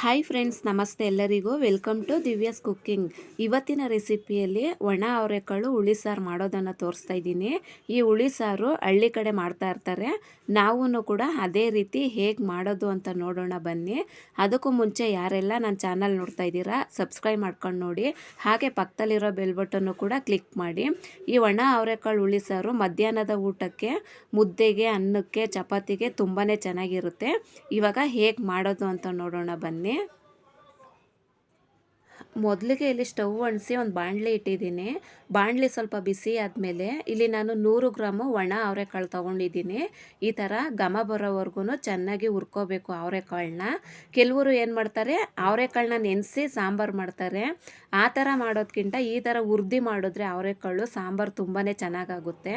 Hi friends ನಮಸ್ತೆ ಎಲ್ಲರಿಗೂ. Welcome to Divya's cooking ಇವತ್ತಿನ ರೆಸಿಪಿಯಲ್ಲಿ ಒಣ ಅವರೆಕಾಳು ಹುಳಿ ಸಾರು ಮಾಡೋದನ್ನು ತೋರಿಸ್ತಾ ಇದ್ದೀನಿ. ಈ ಹುಳಿ ಸಾರು ಹಳ್ಳಿ ಕಡೆ ಮಾಡ್ತಾ ಇರ್ತಾರೆ. ನಾವೂ ಕೂಡ ಅದೇ ರೀತಿ ಹೇಗೆ ಮಾಡೋದು ಅಂತ ನೋಡೋಣ ಬನ್ನಿ. ಅದಕ್ಕೂ ಮುಂಚೆ ಯಾರೆಲ್ಲ ನನ್ನ ಚಾನಲ್ ನೋಡ್ತಾ ಇದ್ದೀರಾ ಸಬ್ಸ್ಕ್ರೈಬ್ ಮಾಡ್ಕೊಂಡು ನೋಡಿ. ಹಾಗೆ ಪಕ್ಕದಲ್ಲಿರೋ ಬೆಲ್ ಬಟನ್ನು ಕೂಡ ಕ್ಲಿಕ್ ಮಾಡಿ. ಈ ಒಣ ಅವರೆಕಾಳು ಹುಳಿ ಸಾರು ಮಧ್ಯಾಹ್ನದ ಊಟಕ್ಕೆ, ಮುದ್ದೆಗೆ, ಅನ್ನಕ್ಕೆ, ಚಪಾತಿಗೆ ತುಂಬಾ ಚೆನ್ನಾಗಿರುತ್ತೆ. ಇವಾಗ ಹೇಗೆ ಮಾಡೋದು ಅಂತ ನೋಡೋಣ ಬನ್ನಿ. ಮೊದಲಿಗೆ ಇಲ್ಲಿ ಸ್ಟವ್ ಒಣಸಿ ಒಂದು ಬಾಣಲೆ ಇಟ್ಟಿದ್ದೀನಿ. ಬಾಣಲೆ ಸ್ವಲ್ಪ ಬಿಸಿ ಆದಮೇಲೆ ಇಲ್ಲಿ ನಾನು ನೂರು ಗ್ರಾಮು ಒಣ ಅವರೆಕಾಳು ತೊಗೊಂಡಿದ್ದೀನಿ. ಈ ಥರ ಘಮ ಬರೋವರೆಗೂ ಚೆನ್ನಾಗಿ ಹುರ್ಕೋಬೇಕು ಅವರೆಕಾಳನ್ನ. ಕೆಲವರು ಏನು ಮಾಡ್ತಾರೆ, ಅವರೆಕಾಳನ್ನ ನೆನೆಸಿ ಸಾಂಬಾರು ಮಾಡ್ತಾರೆ. ಆ ಥರ ಮಾಡೋದಕ್ಕಿಂತ ಈ ಥರ ಹುರ್ದಿ ಮಾಡಿದ್ರೆ ಅವರೆಕಾಳು ಸಾಂಬಾರು ತುಂಬಾ ಚೆನ್ನಾಗಾಗುತ್ತೆ.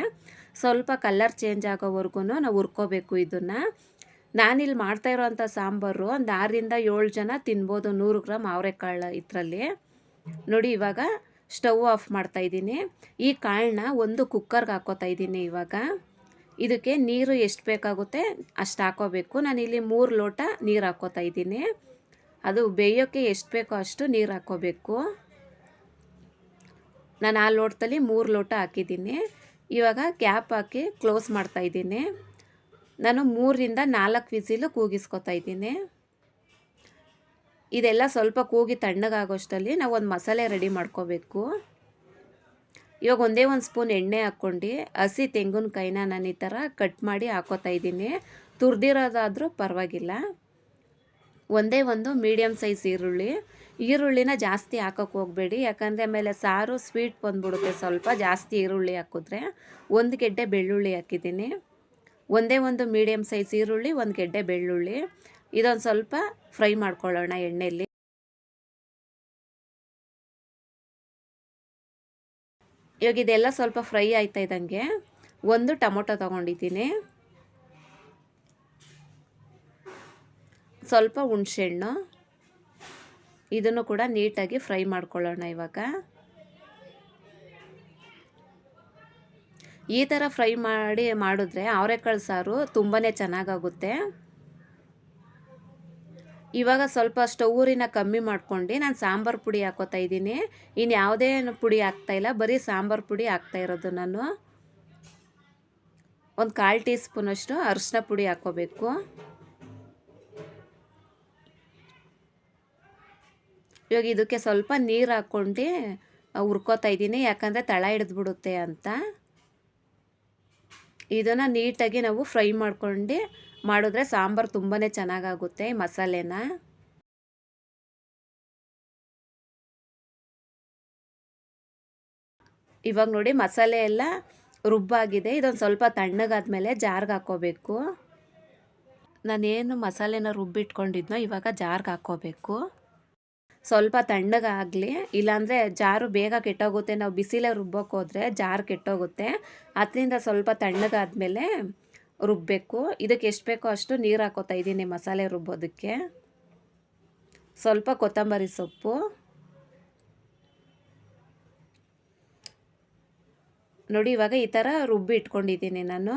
ಸ್ವಲ್ಪ ಕಲರ್ ಚೇಂಜ್ ಆಗೋವರೆಗೂ ನಾವು ಹುರ್ಕೋಬೇಕು ಇದನ್ನು. ನಾನಿಲ್ಲಿ ಮಾಡ್ತಾ ಇರೋವಂಥ ಸಾಂಬಾರು ಒಂದು ಆರರಿಂದ ಏಳು ಜನ ತಿನ್ಬೋದು ನೂರು ಗ್ರಾಮ್ ಅವರೆಕಾಳು ಇದರಲ್ಲಿ. ನೋಡಿ, ಇವಾಗ ಸ್ಟವ್ ಆಫ್ ಮಾಡ್ತಾ ಇದ್ದೀನಿ. ಈ ಕಾಳನ್ನ ಒಂದು ಕುಕ್ಕರ್ಗೆ ಹಾಕೋತಾ ಇದ್ದೀನಿ ಇವಾಗ. ಇದಕ್ಕೆ ನೀರು ಎಷ್ಟು ಬೇಕಾಗುತ್ತೆ ಅಷ್ಟು ಹಾಕೋಬೇಕು ನಾನಿಲ್ಲಿ ಮೂರು ಲೋಟ ನೀರು ಹಾಕೋತಾ ಇದ್ದೀನಿ. ಅದು ಬೇಯೋಕ್ಕೆ ಎಷ್ಟು ಬೇಕೋ ಅಷ್ಟು ನೀರು ಹಾಕೋಬೇಕು ನಾನು ಆ ಲೋಟದಲ್ಲಿ ಮೂರು ಲೋಟ ಹಾಕಿದ್ದೀನಿ. ಇವಾಗ ಕ್ಯಾಪ್ ಹಾಕಿ ಕ್ಲೋಸ್ ಮಾಡ್ತಾ ಇದ್ದೀನಿ. ನಾನು ಮೂರರಿಂದ ನಾಲ್ಕು ವಿಸಿಲು ಕೂಗಿಸ್ಕೊತಾ ಇದ್ದೀನಿ. ಇದೆಲ್ಲ ಸ್ವಲ್ಪ ಕೂಗಿ ತಣ್ಣಗಾಗೋಷ್ಟಲ್ಲಿ ನಾವು ಒಂದು ಮಸಾಲೆ ರೆಡಿ ಮಾಡ್ಕೋಬೇಕು. ಇವಾಗ ಒಂದೇ ಒಂದು ಸ್ಪೂನ್ ಎಣ್ಣೆ ಹಾಕ್ಕೊಂಡು ಹಸಿ ತೆಂಗಿನಕಾಯಿನ ನಾನು ಈ ಥರ ಕಟ್ ಮಾಡಿ ಹಾಕೋತಾ ಇದ್ದೀನಿ. ತುರ್ದಿರೋದಾದರೂ ಪರವಾಗಿಲ್ಲ. ಒಂದೇ ಒಂದು ಮೀಡಿಯಮ್ ಸೈಜ್ ಈರುಳ್ಳಿ. ಈರುಳ್ಳಿನ ಜಾಸ್ತಿ ಹಾಕೋಕ್ಕೆ ಹೋಗಬೇಡಿ. ಯಾಕಂದರೆ ಆಮೇಲೆ ಸಾರು ಸ್ವೀಟ್ ಬಂದ್ಬಿಡುತ್ತೆ ಸ್ವಲ್ಪ ಜಾಸ್ತಿ ಈರುಳ್ಳಿ ಹಾಕಿದ್ರೆ. ಒಂದು ಗೆಡ್ಡೆ ಬೆಳ್ಳುಳ್ಳಿ ಹಾಕಿದ್ದೀನಿ. ಒಂದೇ ಒಂದು ಮೀಡಿಯಮ್ ಸೈಜ್ ಈರುಳ್ಳಿ, ಒಂದು ಗೆಡ್ಡೆ ಬೆಳ್ಳುಳ್ಳಿ. ಇದೊಂದು ಸ್ವಲ್ಪ ಫ್ರೈ ಮಾಡ್ಕೊಳ್ಳೋಣ ಎಣ್ಣೆಯಲ್ಲಿ ಇವಾಗ ಇದೆಲ್ಲ ಸ್ವಲ್ಪ ಫ್ರೈ ಆಯ್ತಾ ಇದ್ದಂಗೆ, ಒಂದು ಟೊಮೊಟೊ ತಗೊಂಡಿದ್ದೀನಿ. ಸ್ವಲ್ಪ ಹುಣಸೆಹಣ್ಣು. ಇದನ್ನು ಕೂಡ ನೀಟಾಗಿ ಫ್ರೈ ಮಾಡ್ಕೊಳ್ಳೋಣ ಇವಾಗ. ಈ ಥರ ಫ್ರೈ ಮಾಡಿ ಮಾಡಿದ್ರೆ ಅವರೆಕಾಳು ಸಾರು ತುಂಬಾ ಚೆನ್ನಾಗಾಗುತ್ತೆ. ಇವಾಗ ಸ್ವಲ್ಪ ಸ್ಟೌರಿನ ಕಮ್ಮಿ ಮಾಡ್ಕೊಂಡು ನಾನು ಸಾಂಬಾರು ಪುಡಿ ಹಾಕೋತಾ ಇದ್ದೀನಿ. ಇನ್ನು ಯಾವುದೇ ಪುಡಿ ಹಾಕ್ತಾಯಿಲ್ಲ ಬರೀ ಸಾಂಬಾರು ಪುಡಿ ಹಾಕ್ತಾ ಇರೋದು ನಾನು. ಒಂದು ಕಾಲು ಟೀ ಸ್ಪೂನಷ್ಟು ಅರಿಶಿನ ಪುಡಿ ಹಾಕ್ಕೋಬೇಕು ಇವಾಗ ಇದಕ್ಕೆ ಸ್ವಲ್ಪ ನೀರು ಹಾಕ್ಕೊಂಡು ಹುರ್ಕೋತಾ ಇದ್ದೀನಿ, ಯಾಕಂದರೆ ತಳ ಹಿಡಿದ್ಬಿಡುತ್ತೆ ಅಂತ. ಇದನ್ನು ನೀಟಾಗಿ ನಾವು ಫ್ರೈ ಮಾಡ್ಕೊಂಡು ಮಾಡಿದ್ರೆ ಸಾಂಬಾರು ತುಂಬಾ ಚೆನ್ನಾಗಾಗುತ್ತೆ ಮಸಾಲೆನ. ಇವಾಗ ನೋಡಿ ಮಸಾಲೆ ಎಲ್ಲ ರುಬ್ಬಾಗಿದೆ. ಇದೊಂದು ಸ್ವಲ್ಪ ತಣ್ಣಗಾದ್ಮೇಲೆ ಜಾರ್ಗೆ ಹಾಕ್ಕೋಬೇಕು. ನಾನೇನು ಮಸಾಲೆನ ರುಬ್ಬಿಟ್ಕೊಂಡಿದ್ನೋ ಇವಾಗ ಜಾರ್ಗೆ ಹಾಕ್ಕೋಬೇಕು. ಸ್ವಲ್ಪ ತಣ್ಣಗಾಗಲಿ ಇಲ್ಲಾಂದರೆ ಜಾರು ಬೇಗ ಕೆಟ್ಟೋಗುತ್ತೆ. ನಾವು ಬಿಸಿಲೇ ರುಬ್ಬೋಕೆ ಜಾರು ಕೆಟ್ಟೋಗುತ್ತೆ. ಅದರಿಂದ ಸ್ವಲ್ಪ ತಣ್ಣಗಾದಮೇಲೆ ರುಬ್ಬಬೇಕು ಇದಕ್ಕೆ ಎಷ್ಟು ಬೇಕೋ ಅಷ್ಟು ನೀರು ಹಾಕೋತಾ ಇದ್ದೀನಿ ಮಸಾಲೆ ರುಬ್ಬೋದಕ್ಕೆ. ಸ್ವಲ್ಪ ಕೊತ್ತಂಬರಿ ಸೊಪ್ಪು. ನೋಡಿ, ಇವಾಗ ಈ ಥರ ರುಬ್ಬಿ ಇಟ್ಕೊಂಡಿದ್ದೀನಿ ನಾನು.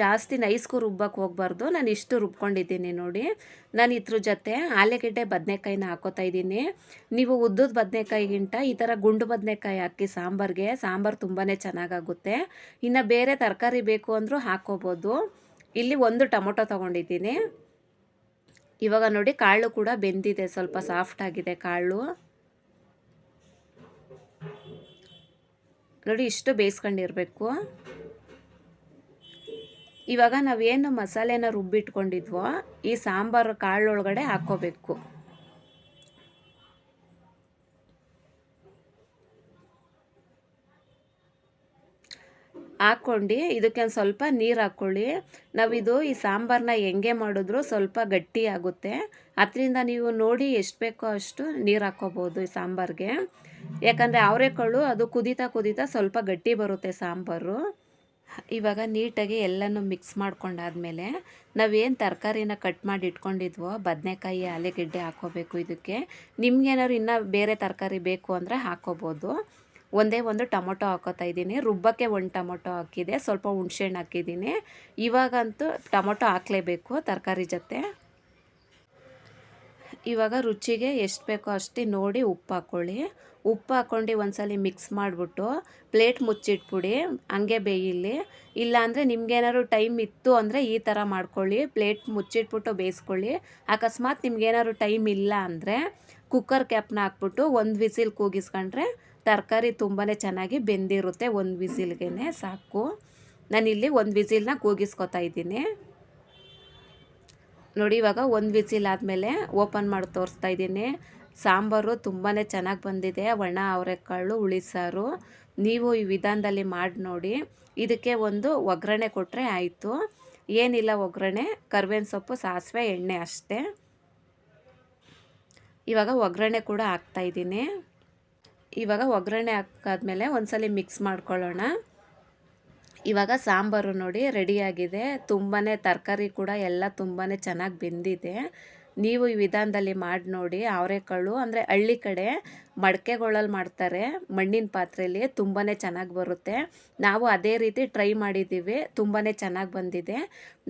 ಜಾಸ್ತಿ ನೈಸ್ಗೂ ರುಬ್ಬಕ್ಕೆ ಹೋಗ್ಬಾರ್ದು. ನಾನು ಇಷ್ಟು ರುಬ್ಕೊಂಡಿದ್ದೀನಿ ನೋಡಿ. ನಾನು ಇದ್ರ ಜೊತೆ ಆಲೂಗೆಡ್ಡೆ ಬದನೆಕಾಯಿನ ಹಾಕೋತಾ ಇದ್ದೀನಿ. ನೀವು ಉದ್ದದ ಬದನೆಕಾಯಿಗಿಂತ ಈ ಥರ ಗುಂಡು ಬದನೆಕಾಯಿ ಹಾಕಿ ಸಾಂಬಾರಿಗೆ. ಸಾಂಬಾರು ತುಂಬಾ ಚೆನ್ನಾಗಾಗುತ್ತೆ. ಇನ್ನು ಬೇರೆ ತರಕಾರಿ ಬೇಕು ಅಂದರೂ ಹಾಕ್ಕೋಬೋದು ಇಲ್ಲಿ ಒಂದು ಟೊಮೊಟೊ ತೊಗೊಂಡಿದ್ದೀನಿ. ಇವಾಗ ನೋಡಿ ಕಾಳು ಕೂಡ ಬೆಂದಿದೆ. ಸ್ವಲ್ಪ ಸಾಫ್ಟ್ ಆಗಿದೆ ಕಾಳು. ನೋಡಿ ಇಷ್ಟು ಬೇಯಿಸ್ಕೊಂಡಿರ್ಬೇಕು. ಇವಾಗ ನಾವೇನು ಮಸಾಲೆನ ರುಬ್ಬಿಟ್ಕೊಂಡಿದ್ವೋ ಈ ಸಾಂಬಾರು ಕಾಳೊಳಗಡೆ ಹಾಕ್ಕೋಬೇಕು. ಹಾಕ್ಕೊಂಡು ಇದಕ್ಕೆ ಒಂದು ಸ್ವಲ್ಪ ನೀರು ಹಾಕ್ಕೊಳ್ಳಿ. ನಾವಿದು ಈ ಸಾಂಬಾರನ್ನ ಹೆಂಗೆ ಮಾಡಿದ್ರು ಸ್ವಲ್ಪ ಗಟ್ಟಿ ಆಗುತ್ತೆ. ಅದರಿಂದ ನೀವು ನೋಡಿ ಎಷ್ಟು ಬೇಕೋ ಅಷ್ಟು ನೀರು ಹಾಕ್ಕೋಬೋದು ಈ ಸಾಂಬಾರಿಗೆ. ಯಾಕಂದರೆ ಅವರೆಕಾಳು ಅದು ಕುದೀತಾ ಕುದೀತಾ ಸ್ವಲ್ಪ ಗಟ್ಟಿ ಬರುತ್ತೆ ಸಾಂಬಾರು. ಇವಾಗ ನೀಟಾಗಿ ಎಲ್ಲನೂ ಮಿಕ್ಸ್ ಮಾಡ್ಕೊಂಡಾದ್ಮೇಲೆ ನಾವೇನು ತರಕಾರಿನ ಕಟ್ ಮಾಡಿ ಇಟ್ಕೊಂಡಿದ್ವೋ, ಬದನೆಕಾಯಿ, ಆಲೂಗೆಡ್ಡೆ ಹಾಕೋಬೇಕು ಇದಕ್ಕೆ. ನಿಮ್ಗೇನಾದ್ರು ಇನ್ನೂ ಬೇರೆ ತರಕಾರಿ ಬೇಕು ಅಂದರೆ ಹಾಕೋಬೋದು ಒಂದೇ ಒಂದು ಟೊಮೊಟೊ ಹಾಕೋತಾ ಇದ್ದೀನಿ. ರುಬ್ಬಕ್ಕೆ ಒಂದು ಟೊಮೊಟೊ ಹಾಕಿದೆ. ಸ್ವಲ್ಪ ಹುಣ್ಸೆಹಣ್ಣು ಹಾಕಿದ್ದೀನಿ. ಇವಾಗಂತೂ ಟೊಮೊಟೊ ಹಾಕಲೇಬೇಕು ತರಕಾರಿ ಜೊತೆ. ಇವಾಗ ರುಚಿಗೆ ಎಷ್ಟು ಬೇಕೋ ಅಷ್ಟೇ ನೋಡಿ ಉಪ್ಪು ಹಾಕ್ಕೊಳ್ಳಿ ಉಪ್ಪು ಹಾಕ್ಕೊಂಡು ಒಂದ್ಸಲ ಮಿಕ್ಸ್ ಮಾಡಿಬಿಟ್ಟು ಪ್ಲೇಟ್ ಮುಚ್ಚಿಟ್ಬಿಡಿ, ಹಂಗೆ ಬೇಯಿಲಿ. ಇಲ್ಲಾಂದರೆ ನಿಮ್ಗೇನಾದ್ರು ಟೈಮ್ ಇತ್ತು ಅಂದರೆ ಈ ಥರ ಮಾಡ್ಕೊಳ್ಳಿ. ಪ್ಲೇಟ್ ಮುಚ್ಚಿಟ್ಬಿಟ್ಟು ಬೇಯಿಸ್ಕೊಳ್ಳಿ. ಅಕಸ್ಮಾತ್ ನಿಮ್ಗೇನಾದ್ರು ಟೈಮ್ ಇಲ್ಲ ಅಂದರೆ ಕುಕ್ಕರ್ ಕ್ಯಾಪ್ನ ಹಾಕ್ಬಿಟ್ಟು ಒಂದು ವಿಸಿಲ್ ಕೂಗಿಸ್ಕೊಂಡ್ರೆ ತರಕಾರಿ ತುಂಬಾ ಚೆನ್ನಾಗಿ ಬೆಂದಿರುತ್ತೆ ಒಂದು ವಿಸಿಲ್ಗೆ ಸಾಕು. ನಾನಿಲ್ಲಿ ಒಂದು ವಿಸಿಲ್ನ ಕೂಗಿಸ್ಕೊತಾ ಇದ್ದೀನಿ. ನೋಡಿ, ಇವಾಗ ಒಂದು ವಿಸಿಲ್ ಆದಮೇಲೆ ಓಪನ್ ಮಾಡಿ ತೋರಿಸ್ತಾ ಇದ್ದೀನಿ. ಸಾಂಬಾರು ತುಂಬಾ ಚೆನ್ನಾಗಿ ಬಂದಿದೆ. ಒಣ ಅವರೆಕಾಳು ಹುಳಿ ಸಾರು ನೀವು ಈ ವಿಧಾನದಲ್ಲಿ ಮಾಡಿ ನೋಡಿ. ಇದಕ್ಕೆ ಒಂದು ಒಗ್ಗರಣೆ ಕೊಟ್ಟರೆ ಆಯಿತು. ಏನಿಲ್ಲ ಒಗ್ಗರಣೆ ಕರ್ಬೇವಿನ ಸೊಪ್ಪು, ಸಾಸಿವೆ, ಎಣ್ಣೆ ಅಷ್ಟೇ. ಇವಾಗ ಒಗ್ಗರಣೆ ಕೂಡ ಹಾಕ್ತಾಯಿದ್ದೀನಿ ಇವಾಗ ಒಗ್ಗರಣೆ ಹಾಕಾದ್ಮೇಲೆ ಒಂದ್ಸಲ ಮಿಕ್ಸ್ ಮಾಡ್ಕೊಳ್ಳೋಣ. ಇವಾಗ ಸಾಂಬಾರು ನೋಡಿ ರೆಡಿಯಾಗಿದೆ ತುಂಬಾ ತರಕಾರಿ ಕೂಡ ಎಲ್ಲ ತುಂಬಾ ಚೆನ್ನಾಗಿ ಬೆಂದಿದೆ. ನೀವು ಈ ವಿಧಾನದಲ್ಲಿ ಮಾಡಿ ನೋಡಿ ಅವರೆಕಾಳು ಅಂದರೆ ಹಳ್ಳಿ ಕಡೆ ಮಡಕೆಗಳಲ್ಲಿ ಮಾಡ್ತಾರೆ, ಮಣ್ಣಿನ ಪಾತ್ರೆಯಲ್ಲಿ ತುಂಬಾ ಚೆನ್ನಾಗಿ ಬರುತ್ತೆ. ನಾವು ಅದೇ ರೀತಿ ಟ್ರೈ ಮಾಡಿದ್ದೀವಿ ತುಂಬಾ ಚೆನ್ನಾಗಿ ಬಂದಿದೆ.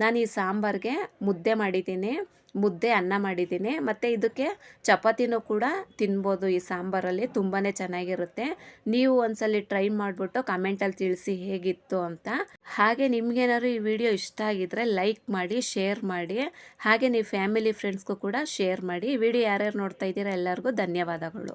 ನಾನು ಈ ಸಾಂಬಾರಿಗೆ ಮುದ್ದೆ ಮಾಡಿದ್ದೀನಿ ಮುದ್ದೆ ಅನ್ನ ಮಾಡಿದ್ದೀನಿ ಮತ್ತು ಇದಕ್ಕೆ ಚಪಾತಿನೂ ಕೂಡ ತಿನ್ಬೋದು ಈ ಸಾಂಬಾರಲ್ಲಿ ತುಂಬಾ ಚೆನ್ನಾಗಿರುತ್ತೆ. ನೀವು ಒಂದ್ಸಲಿ ಟ್ರೈ ಮಾಡಿಬಿಟ್ಟು ಕಮೆಂಟಲ್ಲಿ ತಿಳಿಸಿ ಹೇಗಿತ್ತು ಅಂತ. ಹಾಗೆ ನಿಮ್ಗೇನಾದ್ರು ಈ ವಿಡಿಯೋ ಇಷ್ಟ ಆಗಿದ್ರೆ ಲೈಕ್ ಮಾಡಿ, ಶೇರ್ ಮಾಡಿ, ಹಾಗೆ ನೀವು ಫ್ಯಾಮಿಲಿ ಫ್ರೆಂಡ್ಸ್ಗೂ ಕೂಡ ಶೇರ್ ಮಾಡಿ. ವಿಡಿಯೋ ಯಾರ್ಯಾರು ನೋಡ್ತಾ ಇದ್ದೀರಾ ಎಲ್ಲರಿಗೂ ಧನ್ಯವಾದಗಳು.